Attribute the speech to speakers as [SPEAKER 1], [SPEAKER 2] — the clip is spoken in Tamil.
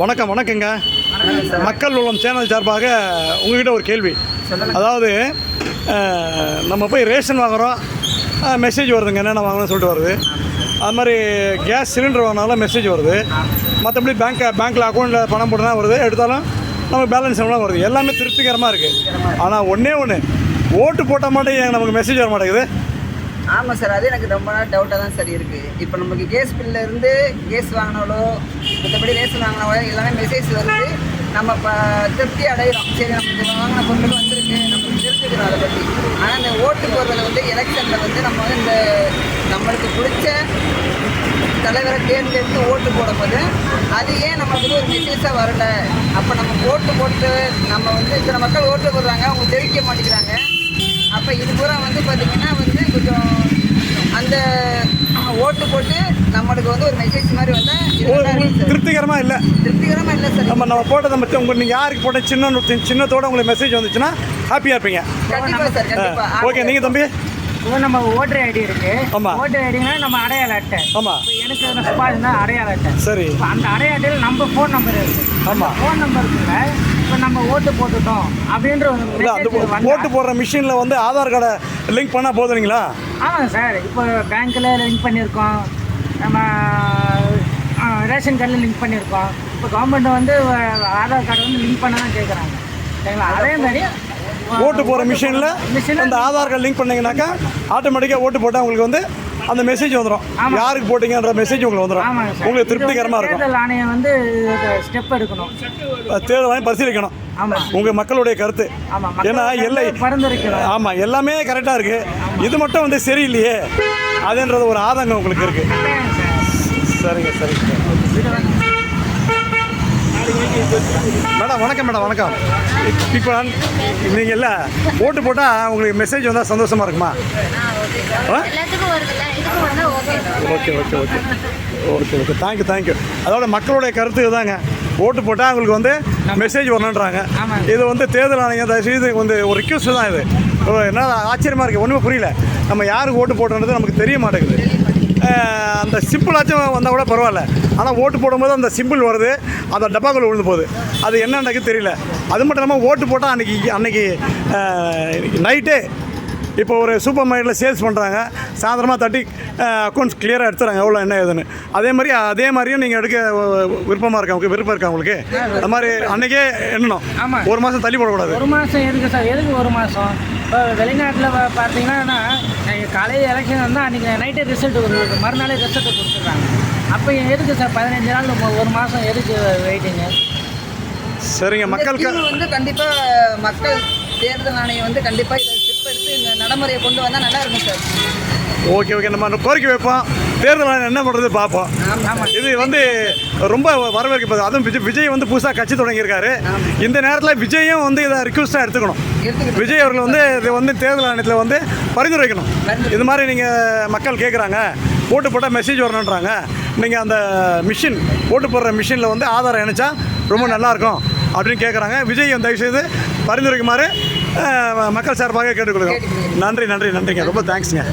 [SPEAKER 1] வணக்கம் வணக்கங்க. மக்கள் உள்ளம் சேனல் சார்பாக உங்ககிட்ட ஒரு கேள்வி. அதாவது நம்ம போய் ரேஷன் வாங்குகிறோம் மெசேஜ் வருதுங்க என்னென்ன வாங்கணும்னு சொல்லிட்டு வருது. அது மாதிரி கேஸ் சிலிண்டர் வாங்கினாலும் மெசேஜ் வருது. மற்றபடி பேங்க் பேங்க்கில் அக்கௌண்ட்டில் பணம் போட்டுனா வருது. எடுத்தாலும் நமக்கு பேலன்ஸ் எவ்வளோ வருது? எல்லாமே திருப்திகரமாக இருக்குது ஆனால் ஒன்றே ஒன்று ஓட்டு போட்டால் மட்டும் ஏன் நமக்கு மெசேஜ் வர மாட்டேங்குது.
[SPEAKER 2] ஆமாம் சார் அது எனக்கு ரொம்ப நாள் டவுட்டாக தான் சார் இருக்குது இப்போ நமக்கு கேஸ் பில்லேருந்து கேஸ் வாங்கினாலோ மற்றபடி ரேஷன் வாங்கினாலோ எல்லாமே மெசேஜ் வருது. நம்ம இப்போ திருப்தி அடைகிறோம் சரி நமக்கு வாங்கின பொருள் வந்திருக்கு. நம்ம தெரிஞ்சுக்கிறோம் அதை பற்றி ஆனால் இந்த ஓட்டு போடுறதுல வந்து எலெக்ஷனில் வந்து நம்ம வந்து இந்த நம்மளுக்கு பிடிச்ச தலைவரை தேர்ந்தெடுத்து ஓட்டு போடும்போது அது ஏன் நமக்கு வந்து ஒரு மெசேஜாக வரல? அப்போ நம்ம ஓட்டு போட்டு நம்ம வந்து இத்தனை மக்கள் ஓட்டு போடுறாங்க. அவங்க தெரிவிக்க மாட்டேங்கிறாங்க. அப்போ இது பூரா வந்து பார்த்திங்கன்னா வந்து கொஞ்சம் அந்த ஓட்டு போட்டு நம்மளுக்கு வந்து ஒரு மெசேஜ் மாதிரி வந்தால்
[SPEAKER 1] உங்களுக்கு திருப்திகரமாக இல்லை?
[SPEAKER 2] திருப்திகரமாக இல்லை சார்.
[SPEAKER 1] நம்ம நம்ம போட்டதை மட்டும் உங்கள் நீங்கள் யாருக்கு போட்ட சின்ன சின்னத்தோட உங்களுக்கு மெசேஜ் வந்துச்சுன்னா ஹாப்பியாக இருப்பீங்க.
[SPEAKER 2] கண்டிப்பாக சார் கண்டிப்பாக
[SPEAKER 1] ஓகே நீங்கள் தம்பி?
[SPEAKER 3] இப்போ நம்ம ஓட்டர் ஐடி இருக்கு.
[SPEAKER 1] ஆமா.
[SPEAKER 3] ஓட்டர் ஐடினா நம்ம அடையாள அட்டை.
[SPEAKER 1] ஆமாம்
[SPEAKER 3] எனக்கு தான் அடையாள அட்டை.
[SPEAKER 1] சரி.
[SPEAKER 3] அந்த அடையாள அட்டையில் நம்ம ஃபோன் நம்பர் இருக்கு.
[SPEAKER 1] ஆமாம்
[SPEAKER 3] ஃபோன் நம்பருக்குள்ள இப்போ நம்ம ஓட்டு போட்டுட்டோம் அப்படின்ற ஒரு
[SPEAKER 1] அந்த ஓட்டு போடுற மிஷினில் வந்து ஆதார் கார்டை லிங்க் பண்ணால் போதுங்களா?
[SPEAKER 3] ஆமாங்க சார் இப்போ பேங்க்கில் லிங்க் பண்ணியிருக்கோம் நம்ம ரேஷன் கார்டில் லிங்க் பண்ணியிருக்கோம் இப்போ கவர்மெண்ட் வந்து ஆதார் கார்டு வந்து லிங்க் பண்ண தான் கேட்குறாங்க சரிங்களா? அதே மாதிரி
[SPEAKER 1] ஓட்டு போகிற மிஷினில்
[SPEAKER 3] மிஷினில்
[SPEAKER 1] அந்த ஆதார் கார்டு லிங்க் பண்ணீங்கன்னாக்கா ஆட்டோமேட்டிக்காக ஓட்டு போட்டால் உங்களுக்கு வந்து அந்த மெசேஜ் வந்துடும். யாருக்கு போட்டீங்கன்ற மெசேஜ் உங்களுக்கு வந்துடும் உங்களுக்கு திருப்திகரமாக இருக்கும்.
[SPEAKER 3] தேர்தல் ஆணையம் வந்து ஸ்டெப் எடுக்கணும்.
[SPEAKER 1] தேர்தல் வாங்கி பரிசீலிக்கணும்.
[SPEAKER 3] ஆமாம்
[SPEAKER 1] உங்கள் மக்களுடைய கருத்து. ஏன்னா எல்லை
[SPEAKER 3] பரிந்துரைக்கணும்
[SPEAKER 1] ஆமாம் எல்லாமே கரெக்டாக இருக்குது இது மட்டும் வந்து சரியில்லையே. அதுன்றது ஒரு ஆதங்கம் உங்களுக்கு இருக்குது சரிங்க சரிங்க மேடம் வணக்கம் மேடம் வணக்கம். இப்போ நீங்கள் இல்லை? ஓட்டு போட்டால் உங்களுக்கு மெசேஜ் வந்தால் சந்தோஷமாக இருக்குமா?
[SPEAKER 4] Okay
[SPEAKER 1] okay okay. Okay okay. Thank you thank you அதோட மக்களுடைய கருத்து இதுதாங்க ஓட்டு போட்டால் அவங்களுக்கு வந்து மெசேஜ் வரணுன்றாங்க. இது வந்து தேர்தல் ஆணையம் தயவுசெய்து வந்து ஒரு ரிக்வஸ்ட் தான் இது. என்ன ஆச்சரியமாக இருக்குது ஒன்றுமே புரியல. நம்ம யாருக்கு ஓட்டு போட்டோன்றது நமக்கு தெரிய மாட்டேங்குது. அந்த சிம்பிளாச்சும் வந்தால் கூட பரவாயில்ல. ஆனால் ஓட்டு போடும்போது அந்த சிம்பிள் வருது. அந்த டப்பாக்குள்ள விழுந்து போகுது. அது என்னன்றது தெரியல. அது மட்டும் இல்லாமல் ஓட்டு போட்டால் அன்றைக்கி அன்றைக்கி நைட்டே இப்போ ஒரு சூப்பர் மார்க்கெட்டில் சேல்ஸ் பண்ணுறாங்க சாயந்தரமாக தட்டி அக்கௌண்ட்ஸ் கிளியராக எடுத்துறாங்க. எவ்வளோ என்ன ஏதுன்னு. அதே மாதிரி அதே மாதிரியும் நீங்கள் எடுக்க விருப்பமாக இருக்கா உங்களுக்கு விருப்பம் இருக்கா உங்களுக்கு அது மாதிரி அன்றைக்கே எண்ணணும். ஒரு மாதம் தள்ளி போடக்கூடாது.
[SPEAKER 3] ஒரு மாதம் எதுக்கு சார்? எதுக்கு ஒரு மாதம் இப்போ வெளிநாட்டில் பார்த்தீங்கன்னா காலையில் எலெக்ஷன் வந்தால் அன்றைக்கி நைட்டே ரிசல்ட் கொடுக்குறது மறுநாளே ரிசல்ட் கொடுத்துட்றாங்க. அப்போ எதுக்கு சார் பதினஞ்சு நாள் ஒரு மாதம் எதுக்கு வெயிட்டிங்க
[SPEAKER 1] சரிங்க. மக்களுக்கு
[SPEAKER 2] வந்து கண்டிப்பாக மக்கள் தேர்தல் ஆணையம் வந்து கண்டிப்பாக இதை இந்த நடைமுறையை கொண்டு வந்தால் நல்லா இருக்கும் சார்.
[SPEAKER 1] Okay okay. நம்ம கோரிக்கை வைப்போம். தேர்தல் என்ன பண்ணுறது பார்ப்போம். இது வந்து ரொம்ப வரவேற்கப்படுது அதுவும் விஜய் விஜய் வந்து புதுசாக கட்சி தொடங்கியிருக்காரு. இந்த நேரத்தில் விஜயும் வந்து இதை ரிக்வஸ்ட்டாக எடுத்துக்கணும். விஜய் அவர்கள் வந்து இது வந்து தேர்தல் ஆணையத்தில் வந்து பரிந்துரைக்கணும். இது மாதிரி நீங்கள் மக்கள் கேட்குறாங்க ஓட்டு போட்டால் மெசேஜ் வரணுன்றாங்க நீங்கள் அந்த மிஷின் ஓட்டு போடுற மிஷினில் வந்து ஆதாரம் இணைச்சா ரொம்ப நல்லாயிருக்கும் அப்படின்னு கேட்குறாங்க விஜய் தயவுசெய்து பரிந்துரைக்குமாறு மக்கள் சார்பாக கேட்டுக்கொள்கிறோம். நன்றி நன்றி நன்றிங்க. ரொம்ப தேங்க்ஸுங்க